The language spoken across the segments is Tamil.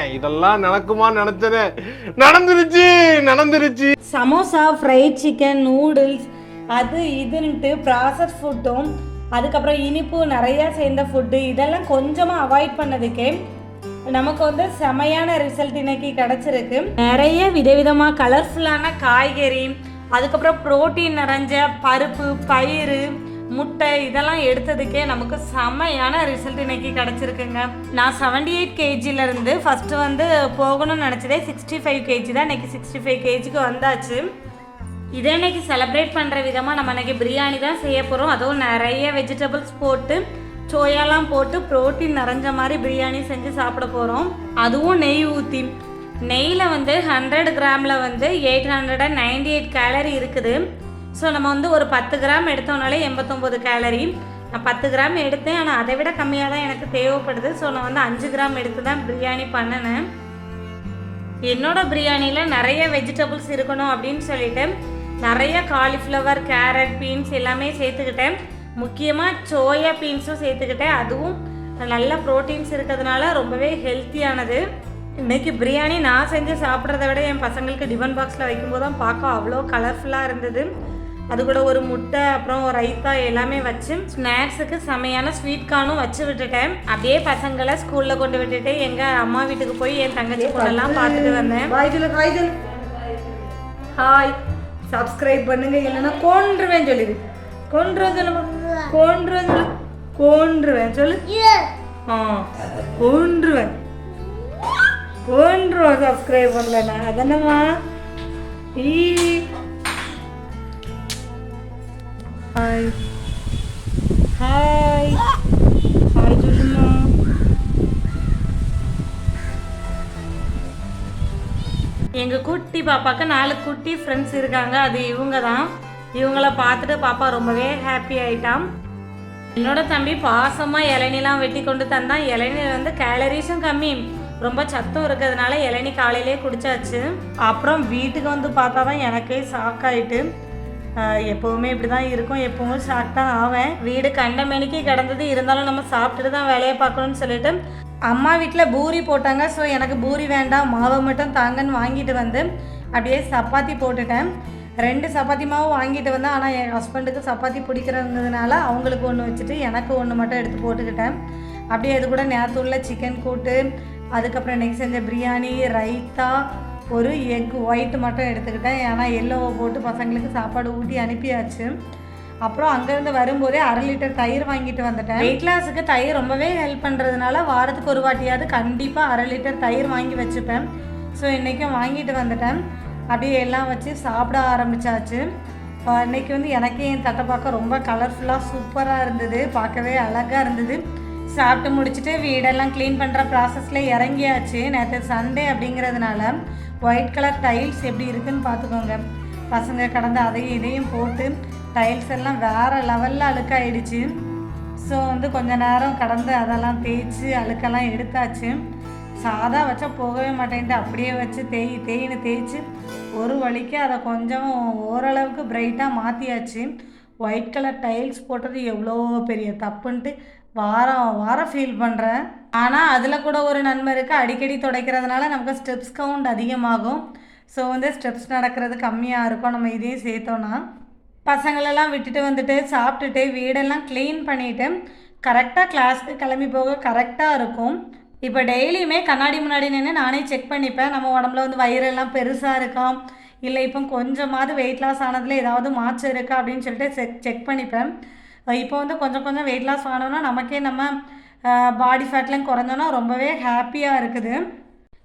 இதெல்லாம் நடக்குமா நினைச்சனே நடந்துருச்சு நடந்துருச்சு. சமோசா ஃப்ரைட் சிக்கன் நூடுல்ஸ் அது இதுன்ட்டு ப்ராசஸ் ஃபுட்டும் அதுக்கப்புறம் இனிப்பு நிறையா சேர்ந்த ஃபுட்டு இதெல்லாம் கொஞ்சமாக அவாய்ட் பண்ணதுக்கே நமக்கு வந்து செமையான ரிசல்ட் இன்னைக்கு கிடச்சிருக்கு. நிறைய விதவிதமாக கலர்ஃபுல்லான காய்கறி அதுக்கப்புறம் புரோட்டீன் நிறைஞ்ச பருப்பு பயிறு முட்டை இதெல்லாம் எடுத்ததுக்கே நமக்கு செமையான ரிசல்ட் இன்னைக்கு கிடச்சிருக்குங்க. நான் செவன்டி எயிட் கேஜிலேருந்து ஃபஸ்ட்டு வந்து போகணும்னு நினச்சதே சிக்ஸ்டி ஃபைவ் கேஜி தான். இன்னைக்கு சிக்ஸ்டி ஃபைவ் கேஜிக்கு வந்தாச்சு. இதே இன்னைக்கு செலப்ரேட் பண்ணுற விதமாக நம்ம இன்னைக்கு பிரியாணி தான் செய்ய போகிறோம் அதுவும் நிறைய வெஜிடபிள்ஸ் போட்டு சோயாலாம் போட்டு ப்ரோட்டீன் நிறைஞ்ச மாதிரி பிரியாணி செஞ்சு சாப்பிட போகிறோம் அதுவும் நெய் ஊற்றி நெய்யில் வந்து ஹண்ட்ரட் கிராமில் வந்து eight hundred and ninety eight calorie இருக்குது. ஸோ நம்ம வந்து ஒரு பத்து கிராம் எடுத்தோம்னாலே எண்பத்தொம்போது கேலரி நான் பத்து கிராம் எடுத்தேன் ஆனால் அதை விட கம்மியாக தான் எனக்கு தேவைப்படுது. ஸோ நான் வந்து அஞ்சு கிராம் எடுத்து தான் பிரியாணி பண்ணினேன். என்னோட பிரியாணியில் நிறைய வெஜிடபிள்ஸ் இருக்கணும் அப்படின்னு சொல்லிட்டு நிறைய காலிஃப்ளவர் கேரட் பீன்ஸ் எல்லாமே சேர்த்துக்கிட்டேன். முக்கியமாக சோயா பீன்ஸும் சேர்த்துக்கிட்டேன். அதுவும் நல்ல ப்ரோட்டீன்ஸ் இருக்கிறதுனால ரொம்பவே ஹெல்த்தியானது இன்றைக்கி பிரியாணி நான் செஞ்சு சாப்பிட்றத விட என் பசங்களுக்கு டிஃபன் பாக்ஸில் வைக்கும்போது தான் பார்க்க அவ்வளோ கலர்ஃபுல்லாக இருந்தது. அது கூட ஒரு முட்டை அப்புறம் ரைத்தா எல்லாமே வச்சு ஸ்நாக்ஸுக்கு செமையான ஸ்வீட் கார்னும் வச்சு விட்டுட்டேன். அப்படியே பசங்களை ஸ்கூலில் கொண்டு விட்டுட்டு எங்கள் அம்மா வீட்டுக்கு போய் என் தங்கச்சி பொண்ணெல்லாம் பார்த்துட்டு வந்தேன். ஹாய் சப்ஸ்கிரைப் பண்ணுங்க இல்லைன்னா கொன்றுவேன் சொல்லிடு கொன்றுவேன் சொல்லுமா கொன்றுவேன் சொல்லு. கொன்றுவேன் சொல்லு. ஆ கொன்றுவேன். கொன்றுவேன் சப்ஸ்கிரைப் பண்ணலண்ணா. அதென்னம்மா? ஈ ஹாய் ஹாய் ஹாய் சொல்லுமா எங்கள் குட்டி பாப்பாக்கு நாலு குட்டி ஃப்ரெண்ட்ஸ் இருக்காங்க. அது இவங்க தான் இவங்கள பார்த்துட்டு பாப்பா ரொம்பவே ஹாப்பி ஆயிட்டான் என்னோட தம்பி பாசமாக இளநிலாம் வெட்டி கொண்டு தந்தான் இளநீர் வந்து கேலரிஸும் கம்மி. ரொம்ப சத்தம் இருக்கிறதுனால இளநீ காலையிலே குடிச்சாச்சு. அப்புறம் வீட்டுக்கு வந்து பார்த்தா தான் எனக்கே ஷாக் ஆயிட்டு. எப்போவுமே இப்படி தான் இருக்கும். எப்பவும் ஷாக் தான் ஆவேன். வீடு கண்ட மணிக்கு கிடந்தது. இருந்தாலும் நம்ம சாப்பிட்டுட்டு தான் வேலையை பார்க்கணும்னு சொல்லிட்டு அம்மா வீட்டில் பூரி போட்டாங்க. ஸோ எனக்கு பூரி வேண்டாம். மாவை மட்டும் தாங்கன்னு வாங்கிட்டு வந்து அப்படியே சப்பாத்தி போட்டுட்டேன். ரெண்டு சப்பாத்தி மாவு வாங்கிட்டு வந்தேன். ஆனால் என் ஹஸ்பண்டுக்கு சப்பாத்தி பிடிக்கிறதுனால அவங்களுக்கு ஒன்று வச்சுட்டு எனக்கு ஒன்று மட்டும் எடுத்து போட்டுக்கிட்டேன். அப்படியே அது கூட நேற்றுள்ள சிக்கன் கூட்டு அதுக்கப்புறம் இன்றைக்கி செஞ்ச பிரியாணி ரைத்தா ஒரு எக் ஒயிட் மட்டும் எடுத்துக்கிட்டேன். ஏன்னா எல்லோவை போட்டு பசங்களுக்கு சாப்பாடு ஊட்டி அனுப்பியாச்சு. அப்புறம் அங்கேருந்து வரும்போதே அரை லிட்டர் தயிர் வாங்கிட்டு வந்துட்டேன். வெயிட் லாஸுக்கு தயிர் ரொம்பவே ஹெல்ப் பண்ணுறதுனால வாரத்துக்கு ஒரு வாட்டியாவது கண்டிப்பாக அரை லிட்டர் தயிர் வாங்கி வச்சுப்பேன். ஸோ இன்றைக்கும் வாங்கிட்டு வந்துட்டேன். அப்படியே எல்லாம் வச்சு சாப்பிட ஆரம்பிச்சாச்சு. இன்றைக்கி வந்து எனக்கே என் தட்டை பார்க்க ரொம்ப கலர்ஃபுல்லாக சூப்பராக இருந்தது. பார்க்கவே அழகாக இருந்தது. சாப்பிட்டு முடிச்சுட்டு வீடெல்லாம் க்ளீன் பண்ணுற ப்ராசஸில் இறங்கியாச்சு. நேற்று சண்டே அப்படிங்கிறதுனால ஒயிட் கலர் டைல்ஸ் எப்படி இருக்குன்னு பார்த்துக்கோங்க. பசங்க கடந்த அதையும் இதையும் போட்டு டைல்ஸ் எல்லாம் வேறு லெவலில் அழுக்காயிடுச்சு. ஸோ வந்து கொஞ்ச நேரம் கடந்து அதெல்லாம் தேய்ச்சி அழுக்கெல்லாம் எடுத்தாச்சு. சாதா வச்சா போகவே மாட்டேன்ட்டு அப்படியே வச்சு தேய் தேயின்னு தேய்ச்சி ஒரு வழிக்கு அதை கொஞ்சம் ஓரளவுக்கு பிரைட்டாக மாற்றியாச்சு ஒயிட் கலர் டைல்ஸ் போட்டது எவ்வளோ பெரிய தப்புன்ட்டு வாரம் வாரம் ஃபீல் பண்ணுறேன் ஆனால் அதில் கூட ஒரு நன்மை இருக்குது அடிக்கடி துடைக்கிறதுனால நமக்கு ஸ்டெப்ஸ் கவுண்ட் அதிகமாகும். ஸோ வந்து ஸ்டெப்ஸ் நடக்கிறது கம்மியாக இருக்கும். நம்ம இதையும் சேர்த்தோன்னா பசங்களெல்லாம் விட்டுட்டு வந்துட்டு சாப்பிட்டுட்டு வீடெல்லாம் க்ளீன் பண்ணிவிட்டு கரெக்டாக கிளாஸ்க்கு கிளம்பி போக கரெக்டாக இருக்கும். இப்போ டெய்லியுமே கண்ணாடி முன்னாடி நின்று நானே செக் பண்ணிப்பேன். நம்ம உடம்புல வந்து வயிறெல்லாம் பெருசாக இருக்கா இல்லை இப்போ கொஞ்சமாவது வெயிட் லாஸ் ஆனதில் ஏதாவது மாற்றம் இருக்கா அப்படின்னு சொல்லிட்டு செக் செக் பண்ணிப்பேன். இப்போ வந்து கொஞ்சம் கொஞ்சம் வெயிட் லாஸ் ஆனோன்னா நமக்கே நம்ம பாடி ஃபேட்லாம் குறைஞ்சோன்னா ரொம்பவே ஹாப்பியாக இருக்குது.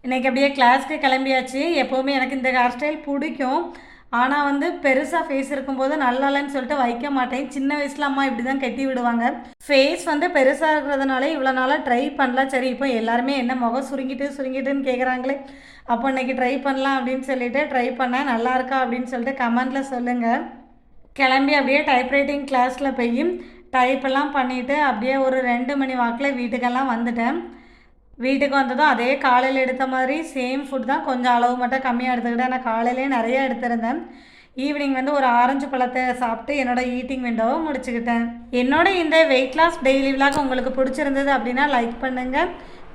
இன்றைக்கி அப்படியே கிளாஸ்க்கு கிளம்பியாச்சு. எப்போவுமே எனக்கு இந்த ஹேர் ஸ்டைல் பிடிக்கும். ஆனால் வந்து பெருசாக ஃபேஸ் இருக்கும்போது நல்லா இல்லைன்னு சொல்லிட்டு வைக்க மாட்டேன். சின்ன வயசில் அம்மா இப்படி தான் கட்டி விடுவாங்க. ஃபேஸ் வந்து பெருசாக இருக்கிறதுனால இவ்வளோ நாளாக ட்ரை பண்ணலாம் சரி இப்போ எல்லாருமே என்ன முகம் சுருங்கிட்டு சுருங்கிட்டுன்னு கேட்குறாங்களே அப்போ இன்னைக்கு ட்ரை பண்ணலாம் அப்படின்னு சொல்லிட்டு ட்ரை பண்ணேன். நல்லா இருக்கா அப்படின்னு சொல்லிட்டு கமெண்டில் சொல்லுங்கள் கிளம்பி அப்படியே டைப்ரைட்டிங் கிளாஸில் போய் டைப்பெல்லாம் பண்ணிவிட்டு அப்படியே ஒரு ரெண்டு மணி வாக்கில் வீட்டுக்கெல்லாம் வந்துட்டேன். வீட்டுக்கு வந்ததும் அதே காலையில் எடுத்த மாதிரி சேம் ஃபுட் தான். கொஞ்சம் அளவு மட்டும் கம்மியாக எடுத்துக்கிட்டேன் நான் காலையிலே நிறைய எடுத்திருந்தேன். ஈவினிங் வந்து ஒரு ஆரஞ்சு பழத்தை சாப்பிட்டு என்னோடய ஈட்டிங் விண்டோவை முடிச்சுக்கிட்டேன். என்னோட இந்த வெயிட் லாஸ் டெய்லி விலாக் உங்களுக்கு பிடிச்சிருந்தது அப்படின்னா லைக் பண்ணுங்கள்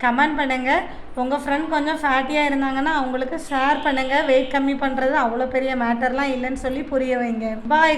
கமெண்ட் பண்ணுங்கள் உங்கள் ஃப்ரெண்ட் கொஞ்சம் ஃபேட்டியாக இருந்தாங்கன்னா அவங்களுக்கு ஷேர் பண்ணுங்கள் வெயிட் கம்மி பண்ணுறது அவ்வளோ பெரிய மேட்டர்லாம் இல்லைன்னு சொல்லி புரிய வைங்க. பாய்